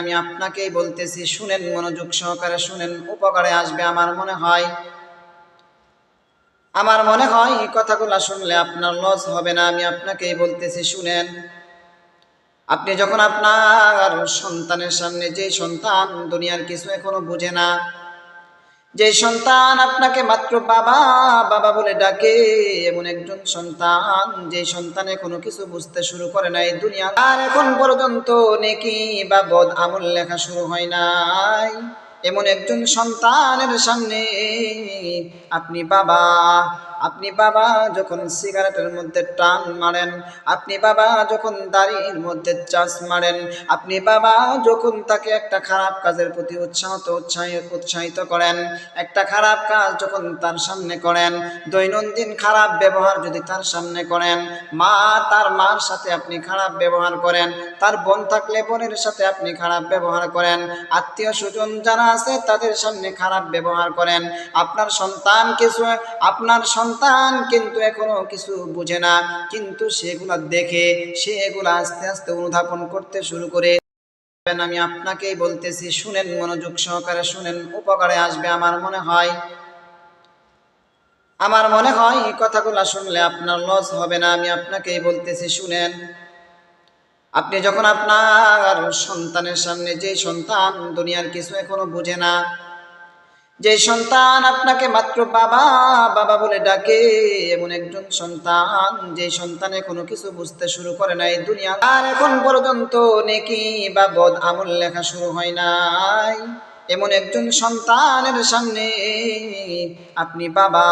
আমি আপনাকেই বলতেছি, শুনেন মনোযোগ সহকারে, শুনেন, উপকারে আসবে আমার মনে হয়। আমার মনে হয় এই কথাগুলো শুনলে আপনার লস হবে না, আমি আপনাকেই বলতেছি, শুনেন। আপনি যখন আপনার সন্তানের সামনে যে সন্তান দুনিয়ার কিছু এখনও বুঝে না যে সন্তান আপনাকে মাত্র বাবা বাবা বলে ডাকে, এমন একজন সন্তান যে সন্তানে কোনো কিছু বুঝতে শুরু করে নাই দুনিয়া। আর এখন পর্যন্ত নেকি বা বদ আমল লেখা শুরু হয় নাই। এমন একজন সন্তানের সামনে আপনি বাবা আপনি বাবা যখন সিগারেটের মধ্যে টান মারেন, আপনি বাবা যখন দাড়ির মধ্যে চাষ মারেন, আপনি বাবা যখন তাকে একটা খারাপ কাজের প্রতি উৎসাহিত উৎসাহিত উৎসাহিত করেন, একটা খারাপ কাজ যখন তার সামনে করেন, দৈনন্দিন খারাপ ব্যবহার যদি তার সামনে করেন, মা তার মার সাথে আপনি খারাপ ব্যবহার করেন, তার বোন থাকলে বোনের সাথে আপনি খারাপ ব্যবহার করেন, আত্মীয় স্বজন যারা আছে তাদের সামনে খারাপ ব্যবহার করেন, আপনার সন্তান কিছু, আপনার সন্তান কিন্তু এখনও কিছু বুঝে না। কিন্তু সেগুলা দেখে সে এগুলা আস্তে আস্তে অনুধাবন করতে শুরু করে। আমি আপনাকেই বলতেছি, শুনেন মনোযোগ সহকারে, শুনেন, উপকারে আসবে আমার মনে হয়। আমার মনে হয় এই কথাগুলো শুনলে আপনার লস হবে না, আমি আপনাকেই বলতেছি, শুনেন। আপনি যখন আপনার সন্তানের সামনে যে সন্তান দুনিয়ার কিছু এখনও বুঝে না যে সন্তান আপনাকে মাত্র বাবা বাবা বলে ডাকে, এমন একজন সন্তান যে সন্তানে কোনো কিছু বুঝতে শুরু করে নাই দুনিয়া। আর এখন পর্যন্ত নেকি বা বদ আমল লেখা শুরু হয় নাই। এমন একজন সন্তানের সামনে আপনি বাবা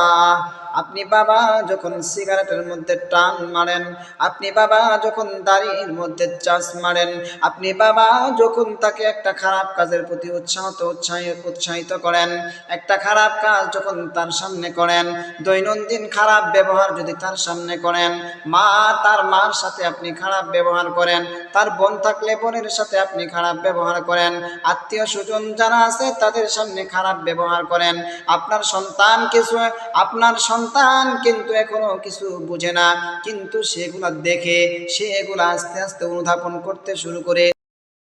আপনি বাবা যখন সিগারেটের মধ্যে টান মারেন, আপনি বাবা যখন দাড়ির মধ্যে চাষ মারেন, আপনি বাবা যখন তাকে একটা খারাপ কাজের প্রতি উৎসাহিত উৎসাহিত উৎসাহিত করেন, একটা খারাপ কাজ যখন তার সামনে করেন, দৈনন্দিন খারাপ ব্যবহার যদি তার সামনে করেন, মা তার মার সাথে আপনি খারাপ ব্যবহার করেন, তার বোন থাকলে বোনের সাথে আপনি খারাপ ব্যবহার করেন, আত্মীয় স্বজন যারা আছে তাদের সামনে খারাপ ব্যবহার করেন, আপনার সন্তান কিছু, আপনার সন্তান কিন্তু এখনও কিছু বুঝে না। কিন্তু সেগুলা দেখে সে এগুলো আস্তে আস্তে অনুধাবন করতে শুরু করে।